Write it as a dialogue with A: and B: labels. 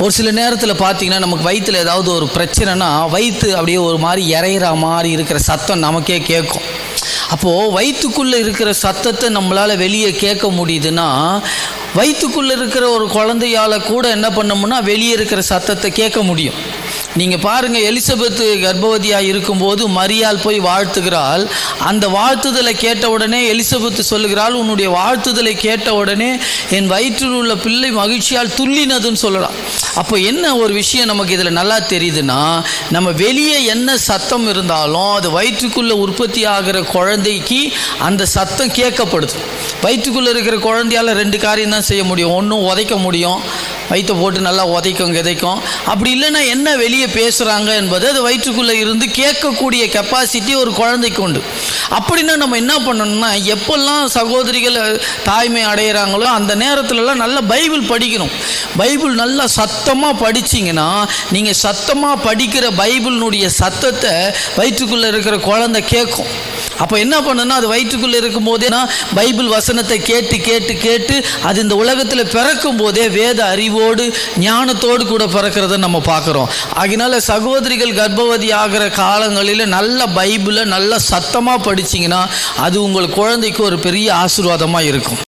A: ஒரு சில நேரத்தில் பார்த்தீங்கன்னா நமக்கு வயிற்றில் ஏதாவது ஒரு பிரச்சனைனா வயிற்று அப்படியே ஒரு மாதிரி இறையிற மாதிரி இருக்கிற சத்தம் நமக்கே கேட்கும். அப்போது வயிற்றுக்குள்ளே இருக்கிற சத்தத்தை நம்மளால் வெளியே கேட்க முடியுதுன்னா வயிற்றுக்குள்ளே இருக்கிற ஒரு குழந்தையால் கூட என்ன பண்ணோம்னா வெளியே இருக்கிற சத்தத்தை கேட்க முடியும். நீங்கள் பாருங்கள் எலிசபெத்து கர்ப்பவதியாக இருக்கும்போது மரியால் போய் வாழ்த்துகிறாள். அந்த வாழ்த்துதலை கேட்ட உடனே எலிசபெத்து சொல்லுகிறாள் உன்னுடைய வாழ்த்துதலை கேட்ட உடனே என் வயிற்றில் உள்ள பிள்ளை மகிழ்ச்சியால் துள்ளினதுன்னு சொல்லலாம். அப்போ என்ன ஒரு விஷயம் நமக்கு இதில் நல்லா தெரியுதுன்னா நம்ம வெளியே என்ன சத்தம் இருந்தாலும் அது வயிற்றுக்குள்ளே உற்பத்தி ஆகிற குழந்தைக்கு அந்த சத்தம் கேட்கப்படுது. வயிற்றுக்குள்ளே இருக்கிற குழந்தையால் ரெண்டு காரியம் என்ன செய்ய முடியும். ஒன்றும் உதைக்க முடியும். வயிற்றை போட்டு நல்லா உதைக்கும் கிதைக்கும். அப்படி இல்லைன்னா என்ன வெளியே பேசுகிறாங்க என்பது அது வயிற்றுக்குள்ளே இருந்து கேட்கக்கூடிய கெப்பாசிட்டி ஒரு குழந்தைக்கு உண்டு. அப்படின்னா நம்ம என்ன பண்ணணும்னா எப்பெல்லாம் சகோதரிகள் தாய்மை அடைகிறாங்களோ அந்த நேரத்துலலாம் நல்லா பைபிள் படிக்கணும். பைபிள் நல்லா சத்தமாக படிச்சிங்கன்னா நீங்கள் சத்தமாக படிக்கிற பைபிளினுடைய சத்தத்தை வயிற்றுக்குள்ளே இருக்கிற குழந்தை கேட்கும். அப்போ என்ன பண்ணுன்னா அது வயிற்றுக்குள்ளே இருக்கும் போதே நான் பைபிள் வசனத்தை கேட்டு கேட்டு கேட்டு அது இந்த உலகத்தில் பிறக்கும் போதே வேத அறிவோடு ஞானத்தோடு கூட பிறக்கிறத நம்ம பார்க்குறோம். அதனால சகோதரிகள் கர்ப்பவதி ஆகிற காலங்களில் நல்ல பைபிளை நல்லா சத்தமாக படிச்சிங்கன்னா அது உங்கள் குழந்தைக்கு ஒரு பெரிய ஆசீர்வாதமாக இருக்கும்.